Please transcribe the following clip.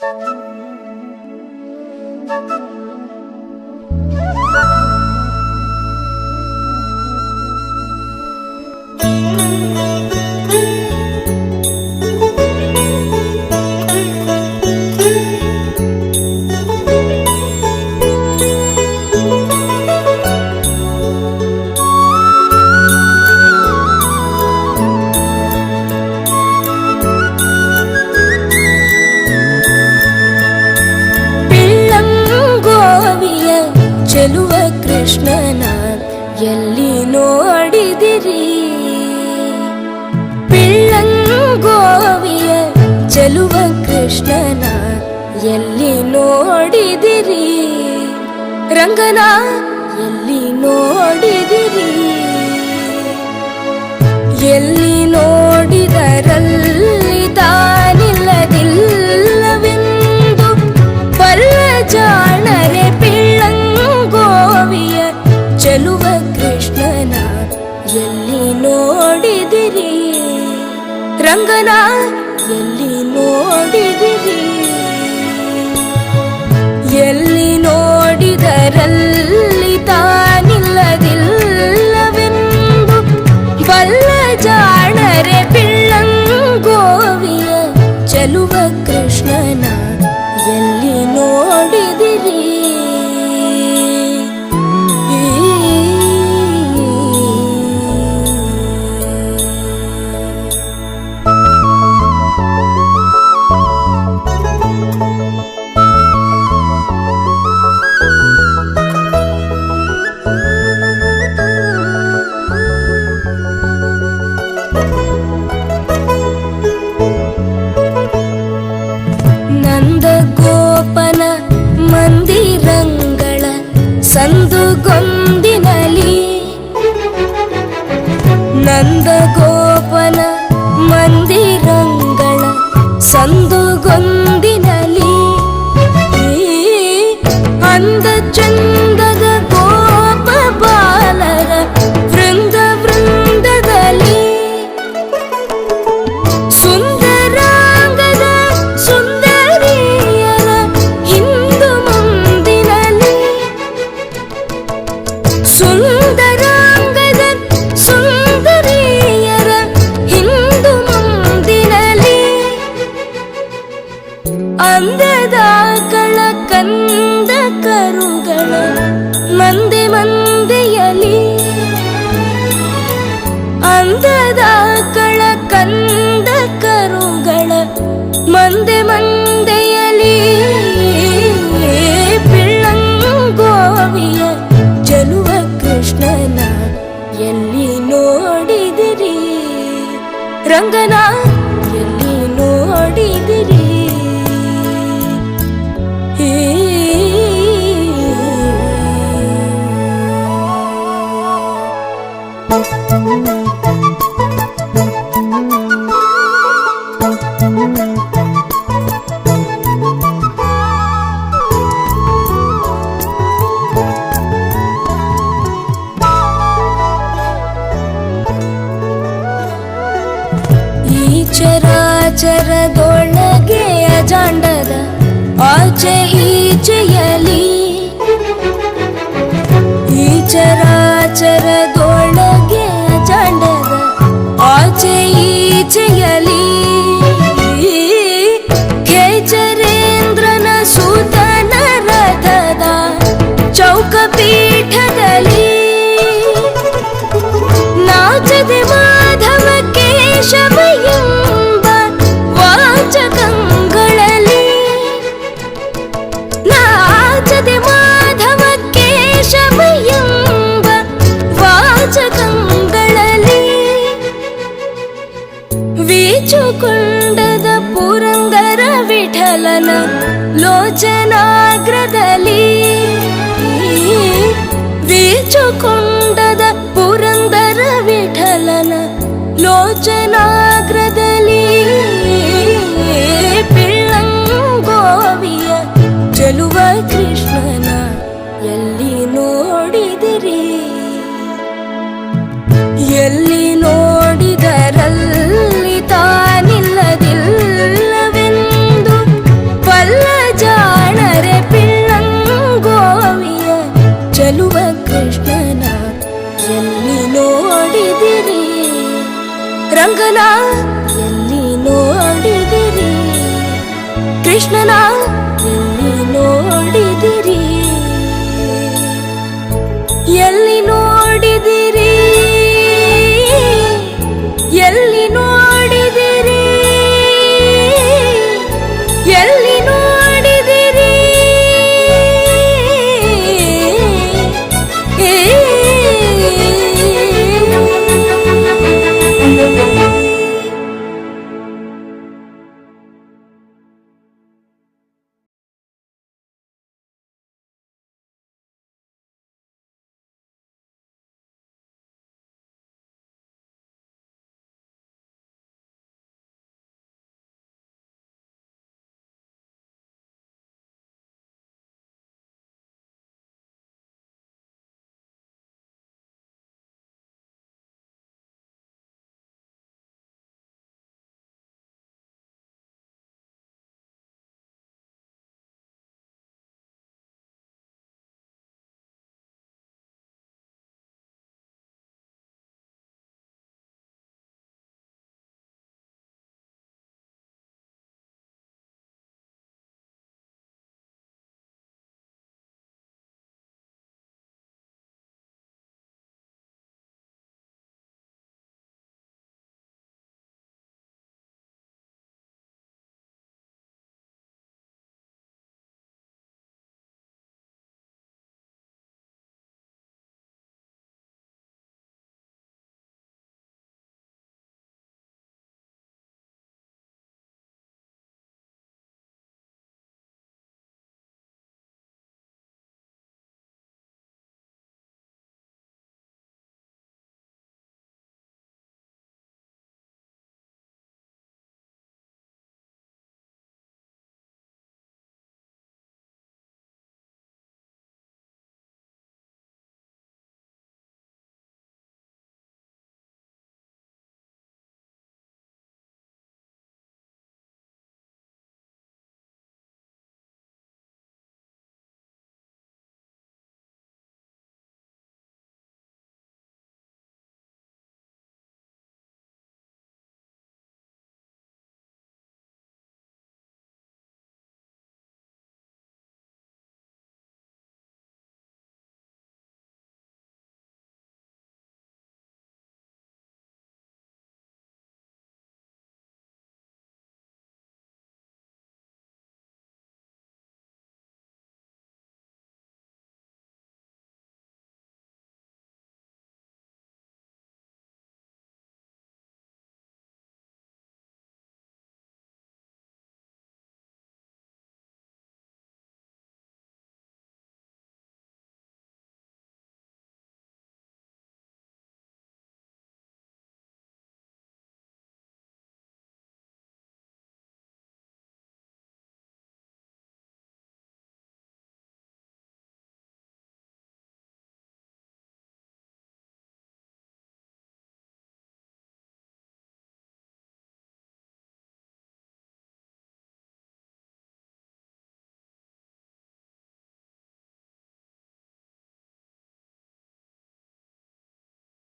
ಪಿಳ್ಳಂಗೋವಿಯ ಚೆಲುವ ಕೃಷ್ಣನ ಎಲ್ಲಿ ನೋಡಿದಿರಿ? ಪಿಳ್ಳಂಗೋವಿಯ ಚೆಲುವ ಕೃಷ್ಣನ ಎಲ್ಲಿ ನೋಡಿದಿರಿ? ರಂಗನ ಎಲ್ಲಿ ನೋಡಿದಿರಿ? ಎಲ್ಲಿ ನೋಡಿದರಲ್ಲಿ ಎಲ್ಲಿ ನಂದ ಗೋಪನ ಮಂದಿರಂಗಳ ಸಂದುಗೊಂದಿನಲಿ ಕಳ ಕಂದ ಕರುಗಳ ಮಂದೆ ಮಂದೆಯಲಿ ಅಂದದ ಕಳ ಕಂದ ಕರುಗಳ ಮಂದೆ చరదో. ವಿಠಲನ ಲೋಚನಾಗ್ರದಲ್ಲಿ ವೀಚುಕೊಂಡದ ಪುರಂದರ ವಿಠಲನ ಲೋಚನಾಗ್ರದಲ್ಲಿ ಪಿಳ್ಳಂಗೋವಿಯ ಚೆಲುವ ಕೃಷ್ಣನ ಎಲ್ಲಿ ನೋಡಿದಿರಿ? ಎಲ್ಲಿ ನೋಡಿದರಲ್ಲಿ ನೋಡಿದಿರಿ ಕೃಷ್ಣನ ಎಲ್ಲಿ ನೋಡಿದಿರಿ